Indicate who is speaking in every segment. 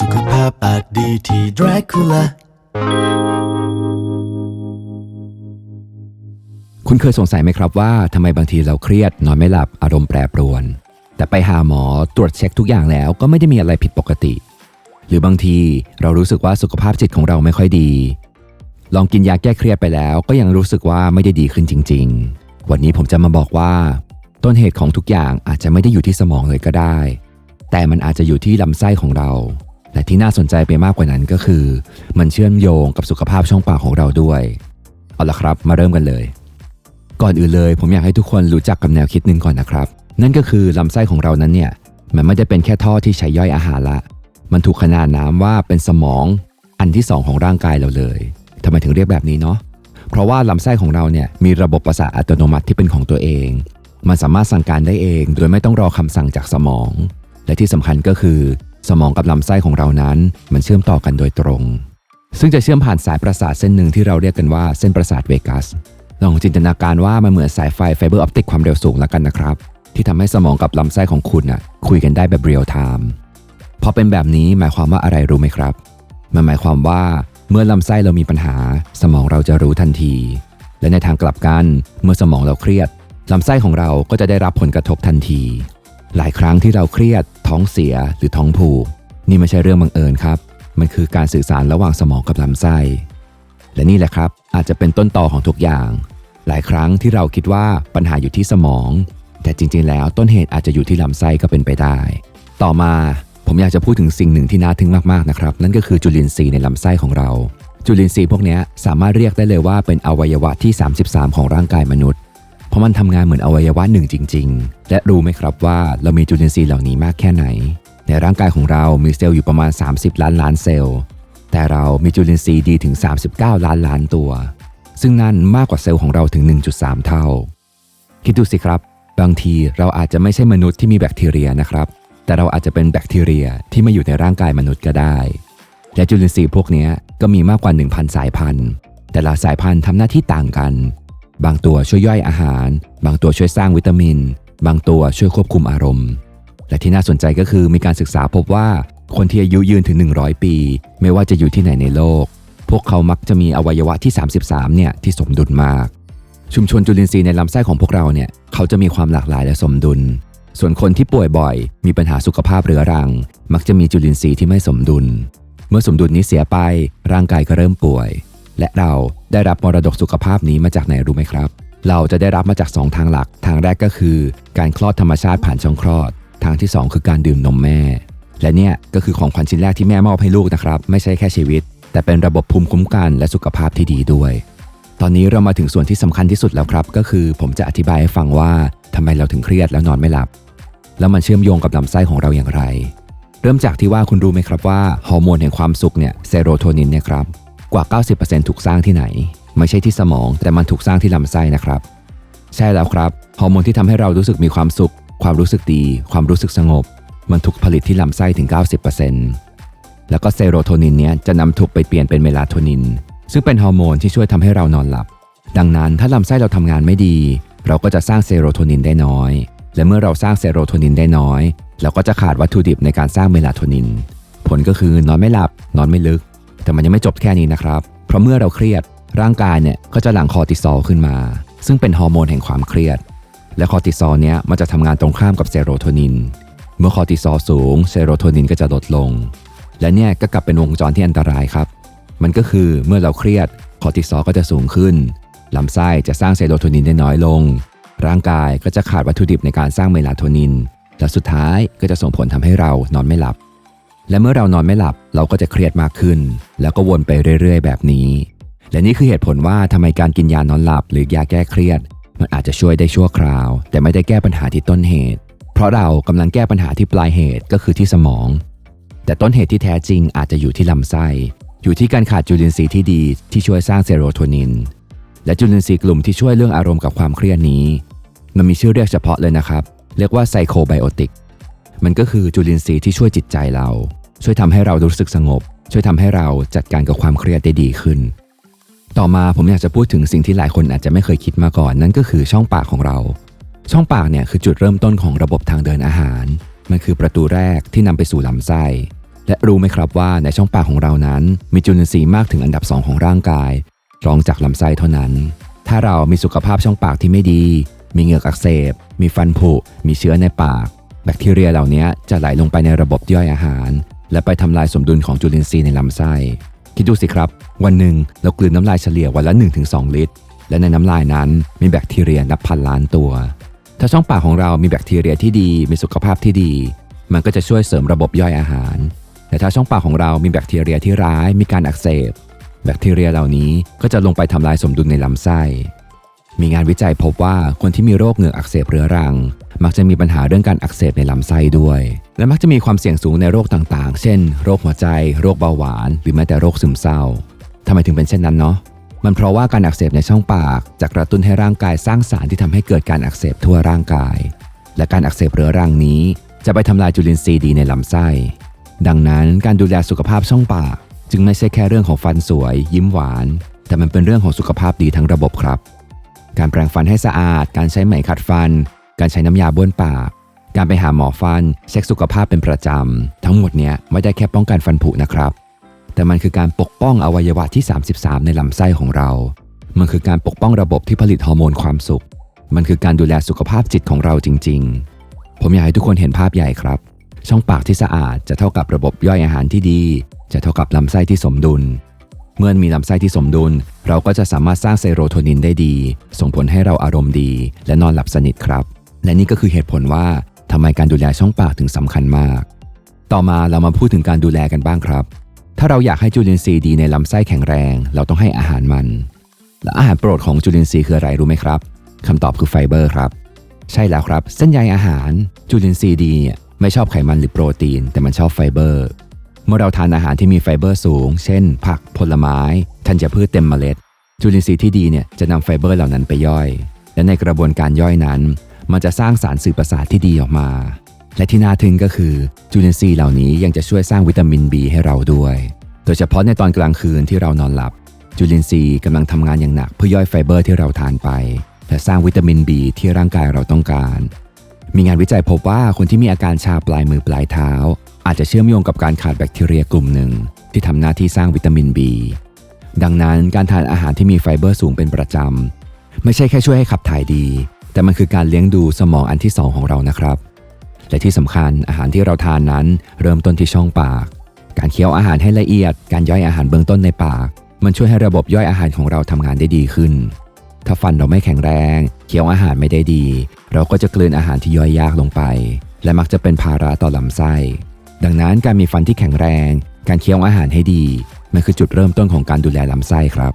Speaker 1: สุขภาพปากดีที่ดรากูล่า
Speaker 2: คุณเคยสงสัยไหมครับว่าทำไมบางทีเราเครียด นอนไม่หลับอารมณ์แปรปรวน แต่ไปหาหมอตรวจเช็คทุกอย่างแล้วก็ไม่ได้มีอะไรผิดปกติ หรือบางทีเรารู้สึกว่าสุขภาพจิตของเราไม่ค่อยดี ลองกินยาแก้เครียดไปแล้ว ก็ยังรู้สึกว่าไม่ได้ดีขึ้นจริง ๆ วันนี้ผมจะมาบอกว่า ต้นเหตุของทุกอย่างอาจจะไม่ได้อยู่ที่สมองเลยก็ได้ แต่มันอาจจะอยู่ที่ลำไส้ของเรา และที่น่าสนใจไปมากกว่านั้นก็คือ มันเชื่อมโยงกับสุขภาพช่องปากของเราด้วย เอาละครับ มาเริ่มกันเลย ก่อนอื่นเลย ผมอยากให้ทุกคนรู้จักกับแนวคิดหนึ่งก่อนนะครับ นั่นก็คือลำไส้ของเรานั้นเนี่ยมันไม่ได้เป็นแค่ท่อที่ใช้ย่อยอาหารละ มันถูกขนานนามว่าเป็นสมองอันที่สองของร่างกายเราเลยทำไมถึงเรียกแบบนี้เนาะเพราะว่าลำไส้ของเราเนี่ยมีระบบประสาทอัตโนมัติที่เป็นของตัวเอง มันสามารถสั่งการได้เอง โดยไม่ต้องรอคำสั่งจากสมอง และที่สำคัญก็คือ สมองกับลำไส้ของเรานั้นมันเชื่อมต่อกันโดยตรง ซึ่งจะเชื่อมผ่านสายประสาทเส้นหนึ่งที่เราเรียกกันว่าเส้นประสาทเวกัสลองจินตนาการว่ามันเหมือนสายไฟไฟเบอร์ออปติกความเร็วสูงแล้วกันนะครับ ที่ทำให้สมองกับลำไส้ของคุณน่ะคุยกันได้แบบเรียลไทม์พอเป็นแบบนี้หมายความว่าอะไรรู้ไหมครับ มันหมายความว่าเมื่อลำไส้เรามีปัญหา สมองเราจะรู้ทันที และในทางกลับกันเมื่อสมองเราเครียดลำไส้ของเราก็จะได้รับผลกระทบทันที หลายครั้งที่เราเครียด ท้องเสียหรือท้องผูก นี่ไม่ใช่เรื่องบังเอิญครับ มันคือการสื่อสารระหว่างสมองกับลำไส้ และนี่แหละครับ อาจจะเป็นต้นต่อของทุกอย่าง หลายครั้งที่เราคิดว่าปัญหาอยู่ที่สมอง แต่จริงๆ แล้วต้นเหตุอาจจะอยู่ที่ลำไส้ก็เป็นไปได้ ต่อมาผมอยากจะพูดถึงสิ่งหนึ่งที่น่าทึ่งมากๆนะครับ นั่นก็คือจุลินทรีย์ในลำไส้ของเรา จุลินทรีย์พวกนี้สามารถเรียกได้เลยว่าเป็นอวัยวะที่ 33 ของร่างกายมนุษย์ เพราะมันทำงานเหมือนอวัยวะหนึ่งจริง ๆ และรู้ไหมครับว่าเรามีจุลินทรีย์เหล่านี้มากแค่ไหน ในร่างกายของเรามีเซลล์อยู่ประมาณ 30 ล้านล้านเซลล์ แต่เรามีจุลินทรีย์ดีถึง 39 ล้านล้านตัว ซึ่งนั่นมากกว่าเซลล์ของเราถึง 1.3 เท่า คิดดูสิครับ บางทีเราอาจจะไม่ใช่มนุษย์ที่มีแบคทีเรียนะครับ แต่เราอาจจะเป็นแบคทีเรียที่มาอยู่ในร่างกายมนุษย์ก็ได้ และจุลินทรีย์พวกนี้ก็มีมากกว่า 1,000 สายพันธุ์ แต่ละสายพันธุ์ทำหน้าที่ต่างกัน บางตัวช่วยย่อยอาหาร บางตัวช่วยสร้างวิตามิน บางตัวช่วยควบคุมอารมณ์ และที่น่าสนใจก็คือมีการศึกษาพบว่าคนที่อายุยืนถึง 100 ปี ไม่ว่าจะอยู่ที่ไหนในโลก พวกเขามักจะมีอวัยวะที่ 33 เนี่ยที่สมดุลมาก ชุมชนจุลินทรีย์ในลำไส้ของพวกเราเนี่ยเขาจะมีความหลากหลายและสมดุล ส่วนคนที่ป่วยบ่อย มีปัญหาสุขภาพเรื้อรัง มักจะมีจุลินทรีย์ที่ไม่สมดุล เมื่อสมดุลนี้เสียไปร่างกายก็เริ่มป่วย และเราได้รับมรดกสุขภาพนี้มาจากไหนรู้ไหมครับ เราจะได้รับมาจาก 2 ทางหลัก ทางแรกก็คือ การคลอดธรรมชาติผ่านช่องคลอด ทางที่ 2 คือการดื่มนมแม่ และเนี่ยก็คือของขวัญชิ้นแรกที่แม่มอบให้ลูกนะครับ ไม่ใช่แค่ชีวิต แต่เป็นระบบภูมิคุ้มกันและสุขภาพที่ดีด้วย ตอนนี้เรามาถึงส่วนที่สำคัญที่สุดแล้วครับ ก็คือผมจะอธิบายให้ฟังว่าทำไมเราถึงเครียดแล้วนอนไม่หลับ แล้วมันเชื่อมโยงกับลำไส้ของเราอย่างไร เริ่มจากที่ว่าคุณรู้ไหมครับว่าฮอร์โมนแห่งความสุขเนี่ยเซโรโทนินเนี่ยครับ กว่า 90%ถูกสร้างที่ไหน ไม่ใช่ที่สมอง แต่มันถูกสร้างที่ลำไส้นะครับ ใช่แล้วครับ ฮอร์โมนที่ทำให้เรารู้สึกมีความสุข ความรู้สึกดี ความรู้สึกสงบ มันถูกผลิตที่ลำไส้ถึง 90%แล้วก็เซโรโทนินเนี้ยจะนำถูกไปเปลี่ยนเป็นเมลาโทนิน ซึ่งเป็นฮอร์โมนที่ช่วยทำให้เรานอนหลับ ดังนั้นถ้าลำไส้เราทำงานไม่ดี เราก็จะสร้างเซโรโทนินได้น้อย และเมื่อเราสร้างเซโรโทนินได้น้อย เราก็จะขาดวัตถุดิบในการสร้างเมลาโทนิน ผลก็คือนอนไม่หลับ นอนไม่ลึก แต่มันยังไม่จบแค่นี้นะครับ เพราะเมื่อเราเครียดร่างกายเนี่ยก็จะหลั่งคอติซอลขึ้นมา ซึ่งเป็นฮอร์โมนแห่งความเครียด และคอติซอลเนี้ยมันจะทำงานตรงข้ามกับเซโรโทนิน เมื่อคอติซอลสูงเซโรโทนินก็จะลดลง และเนี่ยก็กลับเป็นวงจรที่อันตรายครับ มันก็คือเมื่อเราเครียดคอติซอลก็จะสูงขึ้นลำไส้จะสร้างเซโรโทนินได้น้อยลง ร่างกายก็จะขาดวัตถุดิบในการสร้างเมลาโทนิน และสุดท้ายก็จะส่งผลทำให้เรานอนไม่หลับ และเมื่อเรานอนไม่หลับเราก็จะเครียดมากขึ้น แล้วก็วนไปเรื่อย ๆ แบบนี้ และนี่คือเหตุผลว่าทำไมการกินยานอนหลับหรือยาแก้เครียด มันอาจจะช่วยได้ชั่วคราว แต่ไม่ได้แก้ปัญหาที่ต้นเหตุ เพราะเรากำลังแก้ปัญหาที่ปลายเหตุก็คือที่สมอง แต่ต้นเหตุที่แท้จริงอาจจะอยู่ที่ลำไส้ อยู่ที่การขาดจุลินทรีย์ที่ดีที่ช่วยสร้างเซโรโทนิน และจุลินทรีย์กลุ่มที่ช่วยเรื่องอารมณ์กับความเครียดนี้ มันมีชื่อเรียกเฉพาะเลยนะครับ เรียกว่าไซโคไบโอติกมันก็คือจุลินทรีย์ที่ช่วยจิตใจเรา ช่วยทำให้เรารู้สึกสงบ ช่วยทำให้เราจัดการกับความเครียดได้ดีขึ้น ต่อมาผมอยากจะพูดถึงสิ่งที่หลายคนอาจจะไม่เคยคิดมาก่อน นั่นก็คือช่องปากของเรา ช่องปากเนี่ยคือจุดเริ่มต้นของระบบทางเดินอาหาร มันคือประตูแรกที่นำไปสู่ลำไส้ และรู้ไหมครับว่าในช่องปากของเรานั้น มีจุลินทรีย์มากถึงอันดับสองของร่างกาย รองจากลำไส้เท่านั้น ถ้าเรามีสุขภาพช่องปากที่ไม่ดี มีเหงือกอักเสบ มีฟันผุ มีเชื้อในปาก แบคทีเรียเหล่านี้จะไหลลงไปในระบบย่อยอาหาร และไปทำลายสมดุลของจุลินทรีย์ในลำไส้ คิดดูสิครับ วันหนึ่งเรากลืนน้ำลายเฉลี่ยวันละ 1-2 ลิตร และในน้ำลายนั้นมีแบคทีเรียนับพันล้านตัว ถ้าช่องปากของเรามีแบคทีเรียที่ดี มีสุขภาพที่ดี มันก็จะช่วยเสริมระบบย่อยอาหาร แต่ถ้าช่องปากของเรามีแบคทีเรียที่ร้าย มีการอักเสบ แบคทีเรียเหล่านี้ก็จะลงไปทำลายสมดุลในลำไส้ มีงานวิจัยพบว่าคนที่มีโรคเหงือกอักเสบเรื้อรัง มักจะมีปัญหาเรื่องการอักเสบในลำไส้ด้วย และมักจะมีความเสี่ยงสูงในโรคต่างๆ เช่น โรคหัวใจ โรคเบาหวาน หรือแม้แต่โรคซึมเศร้าทำไมถึงเป็นเช่นนั้นเนาะมันเพราะว่าการอักเสบในช่องปากจะกระตุ้นให้ร่างกายสร้างสารที่ทำให้เกิดการอักเสบทั่วร่างกาย และการอักเสบเรื้อรังนี้ จะไปทำลายจุลินทรีย์ดีในลำไส้ ดังนั้นการดูแลสุขภาพช่องปาก จึงไม่ใช่แค่เรื่องของฟันสวย ยิ้มหวาน แต่มันเป็นเรื่องของสุขภาพดีทั้งระบบครับ การแปรงฟันให้สะอาด การใช้ไหมขัดฟัน การใช้น้ำยาบ้วนปาก การไปหาหมอฟัน เช็คสุขภาพเป็นประจำ ทั้งหมดเนี้ยไม่ได้แค่ป้องกันฟันผุนะครับ แต่มันคือการปกป้องอวัยวะที่ 33 ในลำไส้ของเรา มันคือการปกป้องระบบที่ผลิตฮอร์โมนความสุข มันคือการดูแลสุขภาพจิตของเราจริง ๆ ผมอยากให้ทุกคนเห็นภาพใหญ่ครับ ช่องปากที่สะอาดจะเท่ากับระบบย่อยอาหารที่ดี จะเท่ากับลำไส้ที่สมดุลเมื่อมีลำไส้ที่สมดุล เราก็จะสามารถสร้างเซโรโทนินได้ดี ส่งผลให้เราอารมณ์ดี และนอนหลับสนิทครับ และนี่ก็คือเหตุผลว่าทำไมการดูแลช่องปากถึงสำคัญมาก ต่อมาเรามาพูดถึงการดูแลกันบ้างครับ ถ้าเราอยากให้จุลินทรีย์ดีในลำไส้แข็งแรง เราต้องให้อาหารมัน และอาหารโปรดของจุลินทรีย์คืออะไรรู้ไหมครับคำตอบคือไฟเบอร์ครับ ใช่แล้วครับเส้นใยอาหารจุลินทรีย์ดีเนี่ยไม่ชอบไขมันหรือโปรตีน แต่มันชอบไฟเบอร์ เมื่อเราทานอาหารที่มีไฟเบอร์สูง เช่น ผักผลไม้ธัญพืชเต็มเมล็ด จุลินทรีย์ที่ดีเนี่ยจะนำไฟเบอร์เหล่านั้นไปย่อย และในกระบวนการย่อยนั้น มันจะสร้างสารสื่อประสาทที่ดีออกมา และที่น่าทึ่งก็คือจุลินทรีย์เหล่านี้ยังจะช่วยสร้างวิตามิน B ให้เราด้วย โดยเฉพาะในตอนกลางคืนที่เรานอนหลับ จุลินทรีย์กำลังทำงานอย่างหนักเพื่อย่อยไฟเบอร์ที่เราทานไป และสร้างวิตามิน B ที่ร่างกายเราต้องการ มีงานวิจัยพบว่าคนที่มีอาการชาปลายมือปลายเท้า อาจจะเชื่อมโยงกับการขาดแบคทีเรียกลุ่มหนึ่ง ที่ทำหน้าที่สร้างวิตามิน B ดังนั้นการทานอาหารที่มีไฟเบอร์สูงเป็นประจำ ไม่ใช่แค่ช่วยให้ขับถ่ายดี แต่มันคือการเลี้ยงดูสมองอันที่สองของเรานะครับ และที่สำคัญอาหารที่เราทานนั้น เริ่มต้นที่ช่องปาก การเคี้ยวอาหารให้ละเอียด การย่อยอาหารเบื้องต้นในปาก มันช่วยให้ระบบย่อยอาหารของเราทำงานได้ดีขึ้น ถ้าฟันเราไม่แข็งแรง เคี้ยวอาหารไม่ได้ดี เราก็จะกลืนอาหารที่ย่อยยากลงไป และมักจะเป็นภาระต่อลำไส้ ดังนั้นการมีฟันที่แข็งแรง การเคี้ยวอาหารให้ดีมันคือจุดเริ่มต้นของการดูแลลำไส้ครับ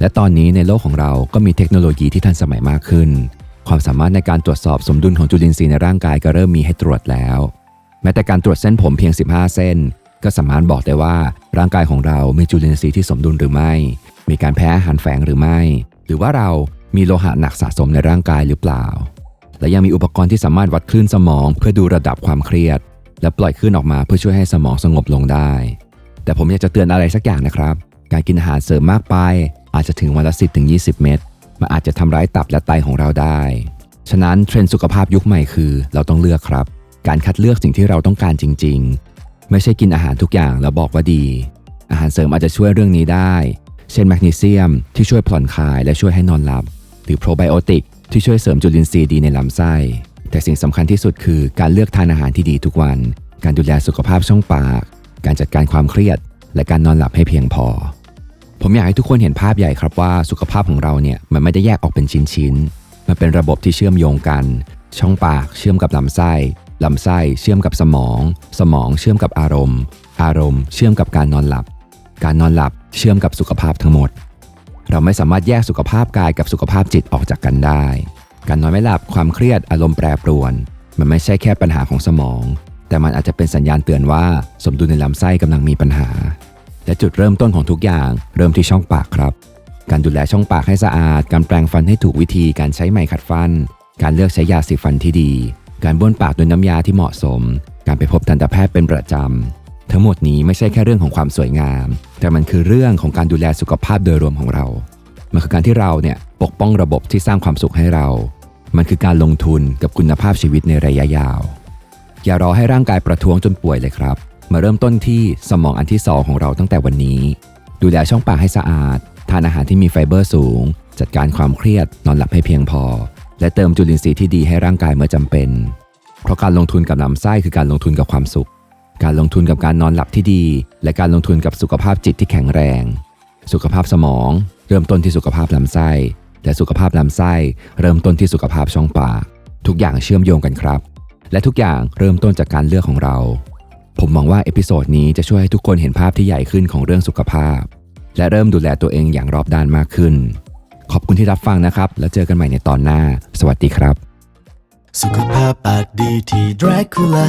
Speaker 2: และตอนนี้ในโลกของเราก็มีเทคโนโลยีที่ทันสมัยมากขึ้น ความสามารถในการตรวจสอบสมดุลของจุลินทรีย์ในร่างกายก็เริ่มมีให้ตรวจแล้ว แม้แต่การตรวจเส้นผมเพียง 15 เส้น ก็สามารถบอกได้ว่าร่างกายของเรามีจุลินทรีย์ที่สมดุลหรือไม่ มีการแพ้อาหารแฝงหรือไม่ หรือว่าเรามีโลหะหนักสะสมในร่างกายหรือเปล่า และยังมีอุปกรณ์ที่สามารถวัดคลื่นสมอง เพื่อดูระดับความเครียด และปล่อยคลื่นออกมาเพื่อช่วยให้สมองสงบลงได้ แต่ผมอยากจะเตือนอะไรสักอย่างนะครับ การกินอาหารเสริมมากไปอาจจะถึงวันละ10-20 เม็ด มันอาจจะทำร้ายตับและไตของเราได้ ฉะนั้นเทรนด์สุขภาพยุคใหม่คือ เราต้องเลือกครับ การคัดเลือกสิ่งที่เราต้องการจริง ๆ ไม่ใช่กินอาหารทุกอย่างแล้วบอกว่าดี อาหารเสริมอาจจะช่วยเรื่องนี้ได้ เช่นแมกนีเซียมที่ช่วยผ่อนคลายและช่วยให้นอนหลับ หรือโปรไบโอติกที่ช่วยเสริมจุลินทรีย์ดีในลำไส้ แต่สิ่งสำคัญที่สุดคือการเลือกทานอาหารที่ดีทุกวัน การดูแลสุขภาพช่องปาก การจัดการความเครียด และการนอนหลับให้เพียงพอ ผมอยากให้ทุกคนเห็นภาพใหญ่ครับว่าสุขภาพของเราเนี่ยมันไม่ได้แยกออกเป็นชิ้นๆ มันเป็นระบบที่เชื่อมโยงกัน ช่องปากเชื่อมกับลำไส้ลำไส้เชื่อมกับสมอง สมองเชื่อมกับอารมณ์ อารมณ์ เชื่อมกับการนอนหลับ การนอนหลับเชื่อมกับสุขภาพทั้งหมด เราไม่สามารถแยกสุขภาพกายกับสุขภาพจิตออกจากกันได้ การนอนไม่หลับความเครียดอารมณ์แปรปรวน มันไม่ใช่แค่ปัญหาของสมอง แต่มันอาจจะเป็นสัญญาณเตือนว่า สมดุลในลำไส้กำลังมีปัญหา และจุดเริ่มต้นของทุกอย่าง เริ่มที่ช่องปากครับ การดูแลช่องปากให้สะอาด การแปรงฟันให้ถูกวิธี การใช้ไหมขัดฟัน การเลือกใช้ยาสีฟันที่ดี การบ้วนปากด้วยน้ำยาที่เหมาะสม การไปพบทันตแพทย์เป็นประจำ ทั้งหมดนี้ไม่ใช่แค่เรื่องของความสวยงาม แต่มันคือเรื่องของการดูแลสุขภาพโดยรวมของเรา มันคือการที่เราเนี่ยปกป้องระบบที่สร้างความสุขให้เรา มันคือการลงทุนกับคุณภาพชีวิตในระยะยาว อย่ารอให้ร่างกายประท้วงจนป่วยเลยครับ มาเริ่มต้นที่สมองอันที่สองของเราตั้งแต่วันนี้ ดูแลช่องปากให้สะอาด ทานอาหารที่มีไฟเบอร์สูง จัดการความเครียด นอนหลับให้เพียงพอ และเติมจุลินทรีย์ที่ดีให้ร่างกายเมื่อจำเป็น เพราะการลงทุนกับลำไส้คือการลงทุนกับความสุข การลงทุนกับการนอนหลับที่ดี และการลงทุนกับสุขภาพจิตที่แข็งแรง สุขภาพสมอง เริ่มต้นที่สุขภาพลำไส้และสุขภาพลำไส้ เริ่มต้นที่สุขภาพช่องปากทุกอย่างเชื่อมโยงกันครับ และทุกอย่างเริ่มต้นจากการเลือกของเรา ผมหวังว่าเอพิโซดนี้จะช่วยให้ทุกคนเห็นภาพที่ใหญ่ขึ้นของเรื่องสุขภาพ และเริ่มดูแลตัวเองอย่างรอบด้านมากขึ้น ขอบคุณที่รับฟังนะครับ แล้วเจอกันใหม่ในตอนหน้า สวัสดีครับ
Speaker 1: สุขภาพปากดีที่ Dracula